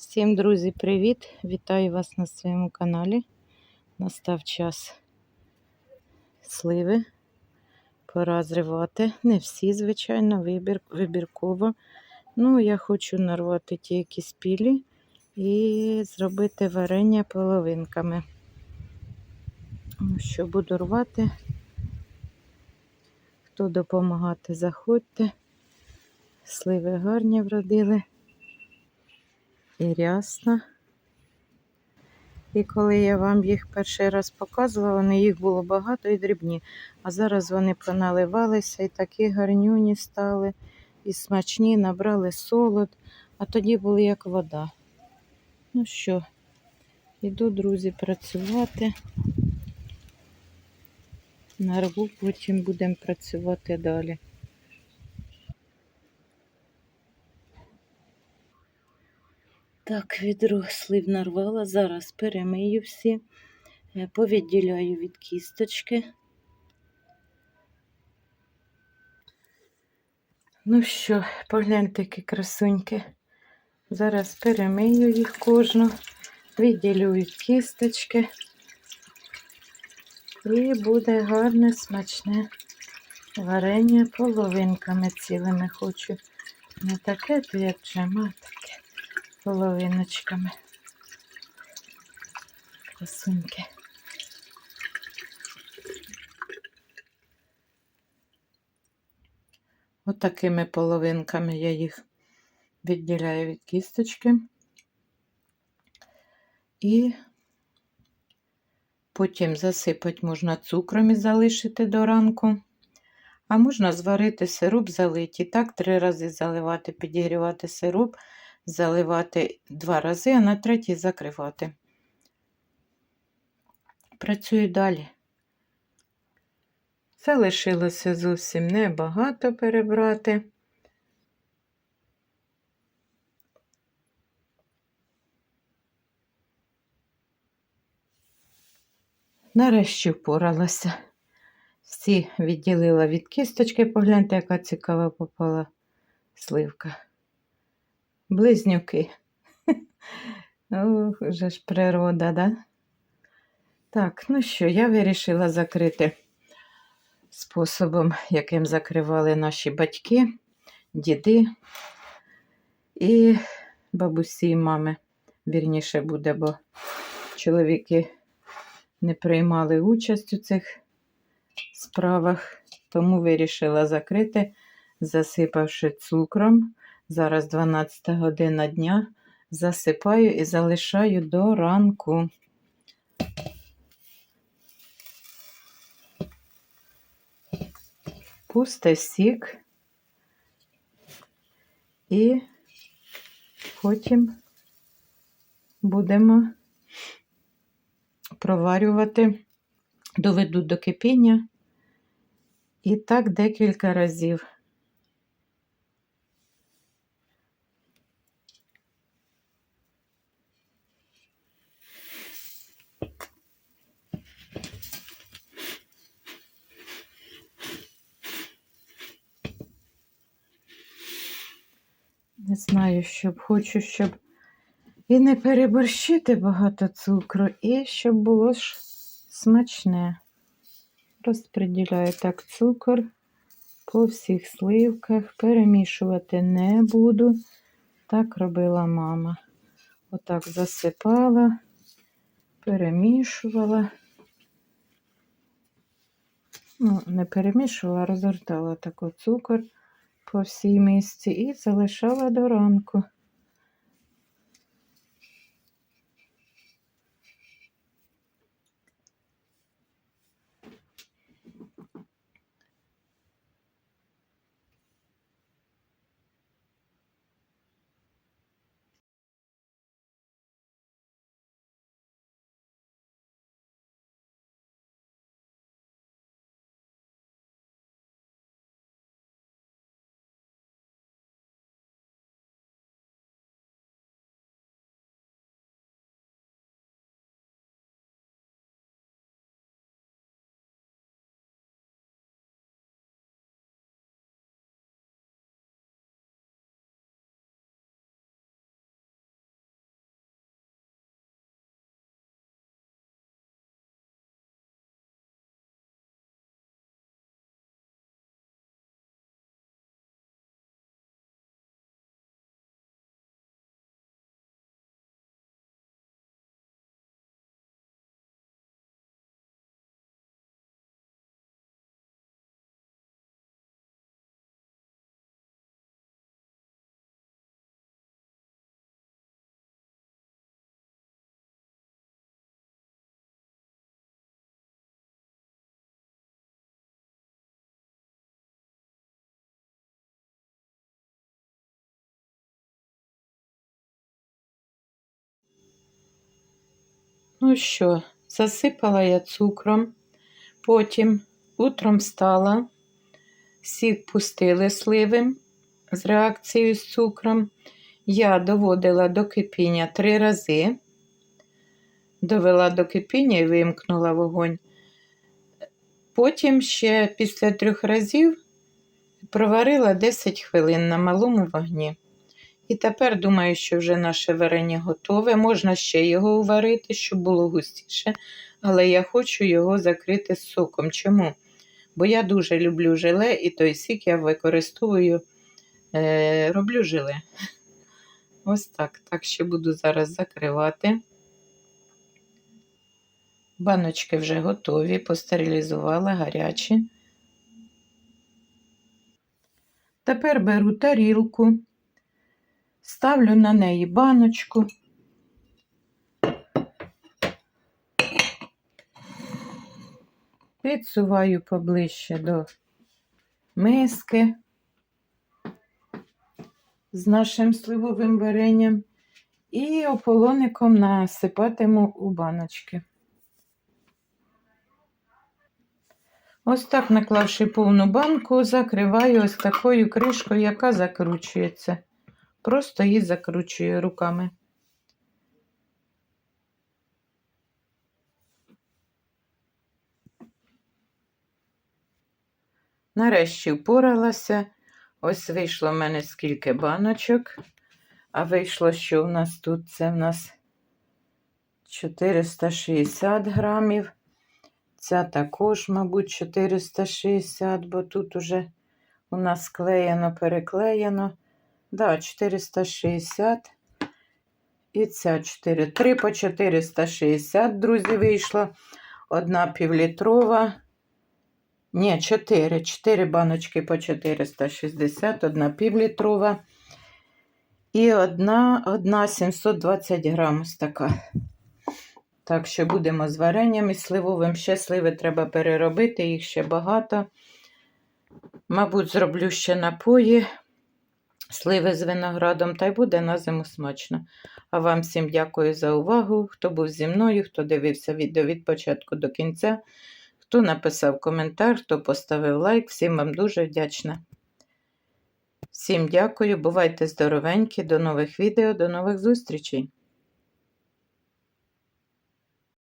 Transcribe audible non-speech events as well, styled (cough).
Всім, друзі, привіт! Вітаю вас на своєму каналі. Настав час сливи. Пора зривати. Не всі, звичайно, вибір, вибірково. Ну, я хочу нарвати ті, які спілі, і зробити варення половинками. Ну, що буду рвати. Хто допомагати, заходьте. Сливи гарні вродили і рясна. І коли я вам їх перший раз показувала, вони їх було багато і дрібні. А зараз вони поналивалися і такі гарнюні стали, і смачні, набрали солод, а тоді були як вода. Ну що, іду, друзі, працювати. Нарву, потім будемо працювати далі. Так, відро слив нарвала. Зараз перемию всі, е, повідділяю від кісточки. Ну що, погляньте, які красуньки. Зараз перемию їх кожну, відділю від кісточки. І буде гарне, смачне варення половинками цілими хочу. Не таке, то як джема, таке половиночками. Красуньки. Отакими половинками я їх відділяю від кісточки. І потім засипати можна цукром і залишити до ранку. А можна зварити сироп, залиті. Так, три рази заливати, підігрівати сироп заливати два рази, а на третій закривати. Працюю далі. Це лишилося зовсім небагато перебрати. Нарешті впоралася. Всі відділила від кісточки, погляньте, яка цікава попала сливка близнюки. Ох, (laughs) вже ж природа, да? Так, ну що, я вирішила закрити способом, яким закривали наші батьки, діди і бабусі і мами. Вірніше буде, бо чоловіки не приймали участь у цих справах, тому вирішила закрити, засипавши цукром. Зараз 12 година дня. Засипаю і залишаю до ранку. Пусте сік і потім будемо проварювати, доведу до кипіння і так декілька разів. Не знаю, щоб хочу, щоб і не переборщити багато цукру, і щоб було ж смачне. Розподіляю так цукор по всіх сливках, перемішувати не буду. Так робила мама. Отак засипала, перемішувала. Ну, не перемішувала, а розгортала тако цукор по всій місці і залишала до ранку. Ну що, засипала я цукром, потім утром встала, сік пустили сливи з реакцією з цукром. Я доводила до кипіння три рази, довела до кипіння і вимкнула вогонь. Потім ще після трьох разів проварила 10 хвилин на малому вогні. І тепер думаю, що вже наше варення готове. Можна ще його уварити, щоб було густіше, але я хочу його закрити соком. Чому? Бо я дуже люблю желе, і той сік я використовую, е, роблю желе. Ось так. Так що буду зараз закривати. Баночки вже готові, постерилізувала гарячі. Тепер беру тарілку, ставлю на неї баночку. Підсуваю поближче до миски з нашим сливовим варенням і ополоником насипатиму у баночки. Ось так, наклавши повну банку, закриваю ось такою кришкою, яка закручується. Просто її закручую руками. Нарешті впоралася. Ось вийшло в мене скільки баночок. А вийшло, що в нас тут це в нас 460 грамів. Ця також, мабуть, 460, бо тут уже у нас склеєно, переклеєно. Да, 460. І ця 4. 3 по 460, друзі, вийшло. Одна півлітрова. Ні, 4. 4 баночки по 460, одна півлітрова. І одна, одна 720 грам ось така. Так що будемо з варенням і сливовим. Ще сливи треба переробити, їх ще багато. Мабуть, зроблю ще напої, сливи з виноградом, та й буде на зиму смачно. А вам всім дякую за увагу. Хто був зі мною, хто дивився відео від початку до кінця, хто написав коментар, хто поставив лайк. Всім вам дуже вдячна. Всім дякую, бувайте здоровенькі, до нових відео, до нових зустрічей!